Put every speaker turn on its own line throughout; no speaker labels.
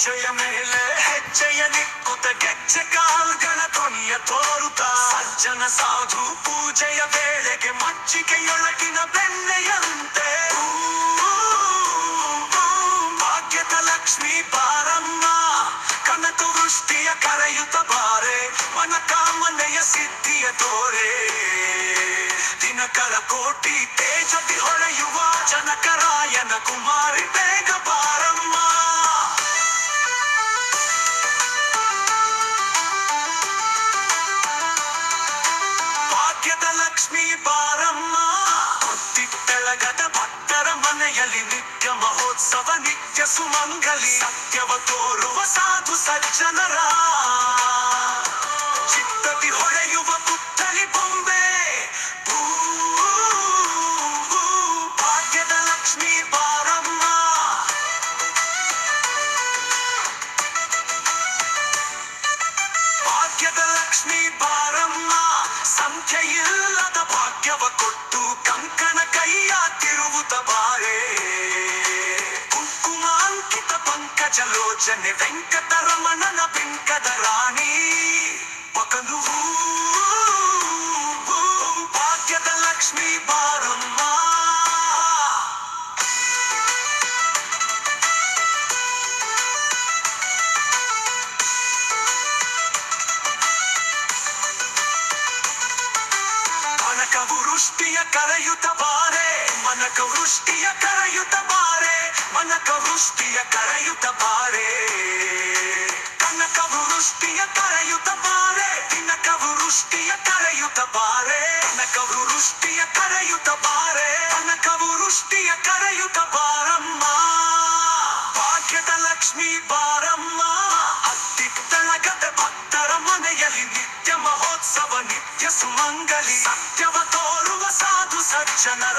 ಹೆಜ್ಜೆಯ ಮೇಲೆ ಹೆಜ್ಜೆಯ ನಿಕ್ಕುತ ಗೆಚ್ಚ ಕಾಲ್ಗಳ ಧ್ವನಿಯ ತೋರುತ ಸಜ್ಜನ ಸಾಧು ಪೂಜೆಯ ವೇಳೆಗೆ ಮಚ್ಚಿಕೆಯೊಳಗಿನ ಬೆಣ್ಣೆಯಂತೆ. ಭಾಗ್ಯದ ಲಕ್ಷ್ಮಿ ಪಾರಮ್ಮ ಕನಕ ವೃಷ್ಟಿಯ ಕರೆಯುತ್ತ ಬಾರೆ ಮನ ಕಾಮನೆಯ ಸಿದ್ಧಿಯ ತೋರೆ. ದಿನಕರ ಕೋಟಿ ತೇಜದಿ ಹೊಳೆಯುವ ಜನಕರಾಯನ ಕುಮಾರಿ ಬೆ ಹೊತ್ತಿಟ್ಟೆಳಗದ ಭಕ್ತರ ಮನೆಯಲ್ಲಿ ನಿತ್ಯ ಮಹೋತ್ಸವ ನಿತ್ಯ ಸುಮಂಗಲಿ ಸತ್ಯವ ತೋರುವ ಸಾಧು ಸಜ್ಜನರ ಚಿತ್ತದಿ ಹೊಳೆಯುವ ಪುತ್ತಲಿ ಬೊಂಬೆ ಭೂ, ಭೂ, ಭಾಗ್ಯದ ಲಕ್ಷ್ಮಿ ಬಾರಮ್ಮ ಭಾಗ್ಯದ ಲಕ್ಷ್ಮಿ ಬಾರಮ್ಮ ಸಂಖ್ಯೆಯಿಲ್ಲದ ಭಾಗ್ಯವ ಕೊಟ್ಟು గజలోచని వెంకట వెంకటరమణన వెంకటరాణి రాణి. నువ్వు బాధ్యత లక్ష్మి బారమ్మ. కవురుష్టియ కరయుత బారే ಮನಕ ವೃಷ್ಟಿಯ ಕರೆಯುತ್ತ ಬಾರೆ, ಮನಕ ವೃಷ್ಟಿಯ ಕರೆಯುತ್ತ ಬಾರೆ. ಕನಕ ವೃಷ್ಟಿಯ ಕರೆಯುತ್ತ ಬಾರೆ, ದಿನಕ ವೃಷ್ಟಿಯ ಕರೆಯುತ್ತ ಬಾರೆ. ಕನಕ ವೃಷ್ಟಿಯ ಕರೆಯುತ್ತ ಬಾರೆ, ಕನಕ ವೃಷ್ಟಿಯ ಕರೆಯುತ್ತ ಬಾರಮ್ಮ. ಭಾಗ್ಯದ ಲಕ್ಷ್ಮಿ ಬಾರಮ್ಮ. ಅತ್ತಿತ್ತಳಗದ ಭಕ್ತರ ಮನೆಯಲ್ಲಿ ನಿತ್ಯ ಮಹೋತ್ಸವ, ನಿತ್ಯ ಸುಮಂಗಲಿ. ಸತ್ಯವ ತೋರುವ ಸಾಧು ಸಜ್ಜನರ.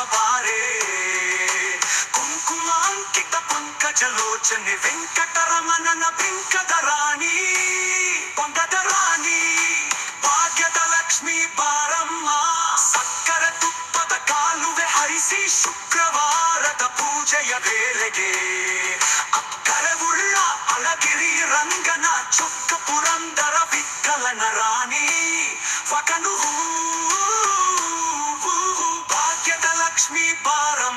ತಿರುವುತ ಬಾರೆ ಕುಂಕುಮಾಂಕಿತ ಪಂಕಜಲೋಚನೆ ವೆಂಕಟರಮಣನ ಬಿಂಕದ ರಾಣಿ ಪಂಗದ ರಾಣಿ ಭಾಗ್ಯದ ಲಕ್ಷ್ಮಿ ಬಾರಮ್ಮ ಸಕ್ಕರ ತುಪ್ಪದ ಕಾಲುವೆ ಹರಿಸಿ ಶುಕ್ರವಾರದ ಪೂಜೆಯ ವೇಳೆಗೆ ಅಕ್ಕರವುಳ್ಳ ಅಳಗಿರಿ ರಂಗನ ಚೊಕ್ಕ ಪುರಂದರ ವಿಕ್ಕಲನ ರಾಣಿ ವಕನು We but